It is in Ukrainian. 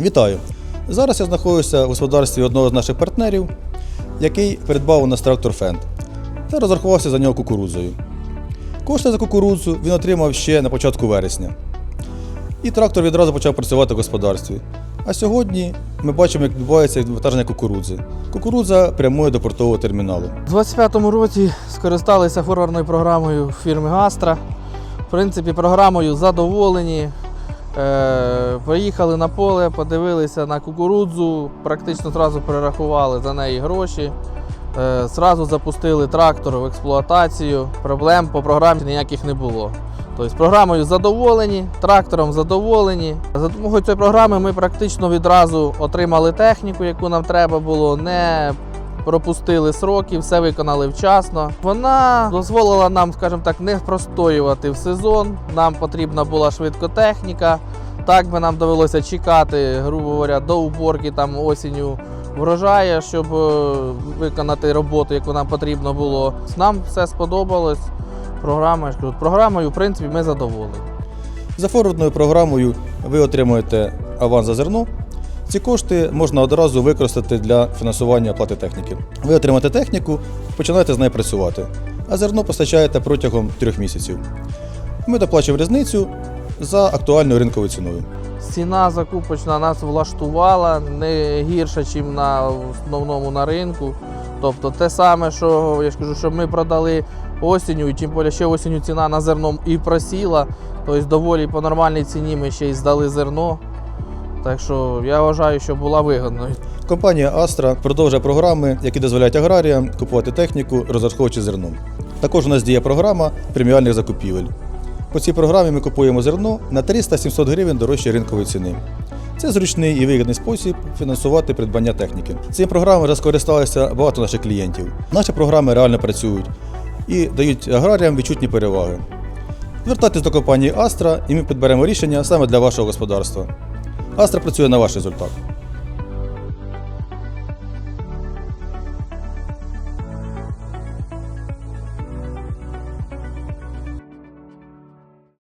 Вітаю! Зараз я знаходжуся в господарстві одного з наших партнерів, який придбав у нас трактор Фенд та розрахувався за нього кукурудзою. Кошти за кукурудзу він отримав ще на початку вересня. І трактор відразу почав працювати в господарстві. А сьогодні ми бачимо, як відбувається відвантаження кукурудзи. Кукурудза прямує до портового терміналу. У 25-му році скористалися форвардною програмою фірми Гастра. В принципі, програмою задоволені. Е, поїхали на поле, подивилися на кукурудзу, практично одразу перерахували за неї гроші. Е, Зразу запустили трактор в експлуатацію. Проблем по програмі ніяких не було. Тобто програмою задоволені, трактором задоволені. За допомогою цієї програми ми практично відразу отримали техніку, яку нам треба було, не пропустили сроки, все виконали вчасно. Вона дозволила нам, скажімо так, не простоювати в сезон. Нам потрібна була швидкотехніка. Так би нам довелося чекати, грубо говоря, до уборки там осінню врожаю, щоб е, виконати роботу, яку нам потрібно було. Нам все сподобалось. Програма, програмою, в принципі, ми задоволені. За форвардною програмою ви отримуєте аванс за зерно. Ці кошти можна одразу використати для фінансування оплати техніки. Ви отримаєте техніку, починаєте з нею працювати, а зерно постачаєте протягом трьох місяців. Ми доплачуємо різницю за актуальною ринковою ціною. Ціна закупочна нас влаштувала не гірше, ніж на основному на ринку. Тобто те саме, що я ж кажу, що ми продали осінню, і тим більше ще осінню ціна на зерно і просіла. Тобто доволі по нормальній ціні ми ще й здали зерно. Так що я вважаю, що була вигідною. Компанія Astra продовжує програми, які дозволяють аграріям купувати техніку, розраховуючи зерном. Також у нас діє програма преміальних закупівель. По цій програмі ми купуємо зерно на 300-700 гривень дорожче ринкової ціни. Це зручний і вигідний спосіб фінансувати придбання техніки. Цією програмою вже скористалися багато наших клієнтів. Наші програми реально працюють і дають аграріям відчутні переваги. Звертайтесь до компанії Astra і ми підберемо рішення саме для вашого господарства. Astra працює на ваш результат.